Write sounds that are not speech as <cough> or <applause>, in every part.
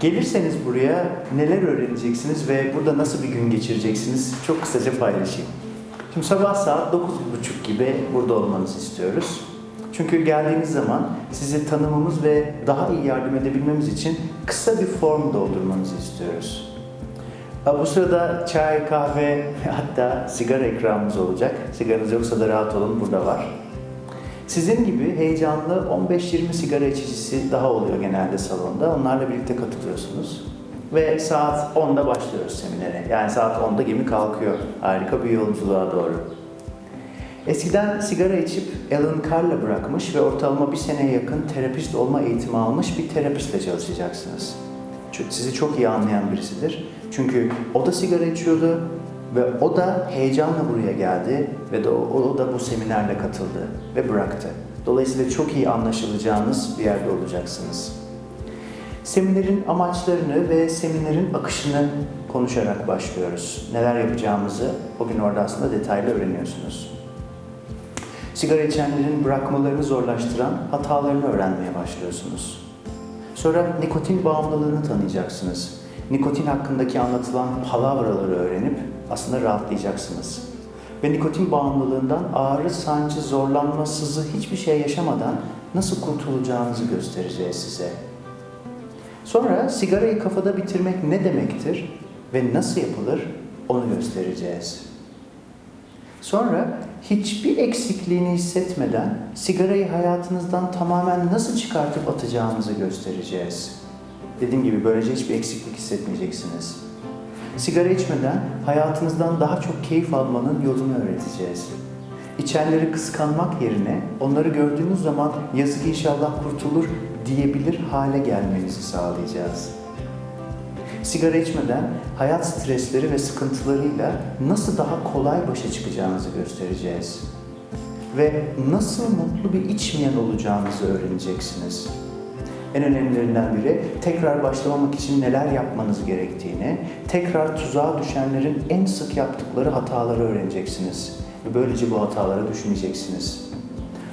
Gelirseniz buraya neler öğreneceksiniz ve burada nasıl bir gün geçireceksiniz çok kısaca paylaşayım. Şimdi sabah saat 9.30 gibi burada olmanızı istiyoruz. Çünkü geldiğiniz zaman sizi tanımamız ve daha iyi yardım edebilmemiz için kısa bir form doldurmanızı istiyoruz. Bu sırada çay, kahve <laughs> hatta sigara ikramımız olacak. Sigaranız yoksa da rahat olun burada var. Sizin gibi heyecanlı 15-20 sigara içicisi daha oluyor genelde salonda. Onlarla birlikte katılıyorsunuz. Ve saat 10'da başlıyoruz seminere. Yani saat 10'da gemi kalkıyor. Harika bir yolculuğa doğru. Eskiden sigara içip Alan Carr'la bırakmış ve ortalama bir seneye yakın terapist olma eğitimi almış bir terapistle çalışacaksınız. Çünkü sizi çok iyi anlayan birisidir. Çünkü o da sigara içiyordu ve o da heyecanla buraya geldi ve de o, o da bu seminerle katıldı ve bıraktı. Dolayısıyla çok iyi anlaşılacağınız bir yerde olacaksınız. Seminerin amaçlarını ve seminerin akışını konuşarak başlıyoruz. Neler yapacağımızı o gün orada aslında detaylı öğreniyorsunuz. Sigara içenlerin bırakmalarını zorlaştıran hatalarını öğrenmeye başlıyorsunuz. Sonra nikotin bağımlılığını tanıyacaksınız. Nikotin hakkındaki anlatılan palavraları öğrenip aslında rahatlayacaksınız. Ve nikotin bağımlılığından ağrı, sancı, zorlanma, sızı hiçbir şey yaşamadan nasıl kurtulacağınızı göstereceğiz size. Sonra sigarayı kafada bitirmek ne demektir ve nasıl yapılır onu göstereceğiz. Sonra hiçbir eksikliğini hissetmeden sigarayı hayatınızdan tamamen nasıl çıkartıp atacağınızı göstereceğiz. Dediğim gibi böylece hiçbir eksiklik hissetmeyeceksiniz. Sigara içmeden hayatınızdan daha çok keyif almanın yolunu öğreteceğiz. İçenleri kıskanmak yerine onları gördüğünüz zaman yazık inşallah kurtulur diyebilir hale gelmenizi sağlayacağız. Sigara içmeden hayat stresleri ve sıkıntılarıyla nasıl daha kolay başa çıkacağınızı göstereceğiz. Ve nasıl mutlu bir içmeyen olacağınızı öğreneceksiniz. En önemlilerinden biri tekrar başlamamak için neler yapmanız gerektiğini, tekrar tuzağa düşenlerin en sık yaptıkları hataları öğreneceksiniz. Ve böylece bu hatalara düşmeyeceksiniz.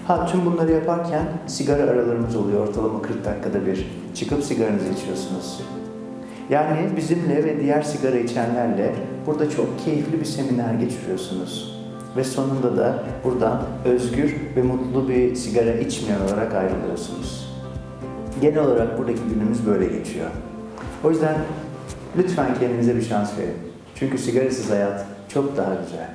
Ha tüm bunları yaparken sigara aralarımız oluyor ortalama 40 dakikada bir. Çıkıp sigaranızı içiyorsunuz. Yani bizimle ve diğer sigara içenlerle burada çok keyifli bir seminer geçiriyorsunuz. Ve sonunda da buradan özgür ve mutlu bir sigara içmeyen olarak ayrılıyorsunuz. Genel olarak buradaki günümüz böyle geçiyor. O yüzden lütfen kendinize bir şans verin. Çünkü sigarasız hayat çok daha güzel.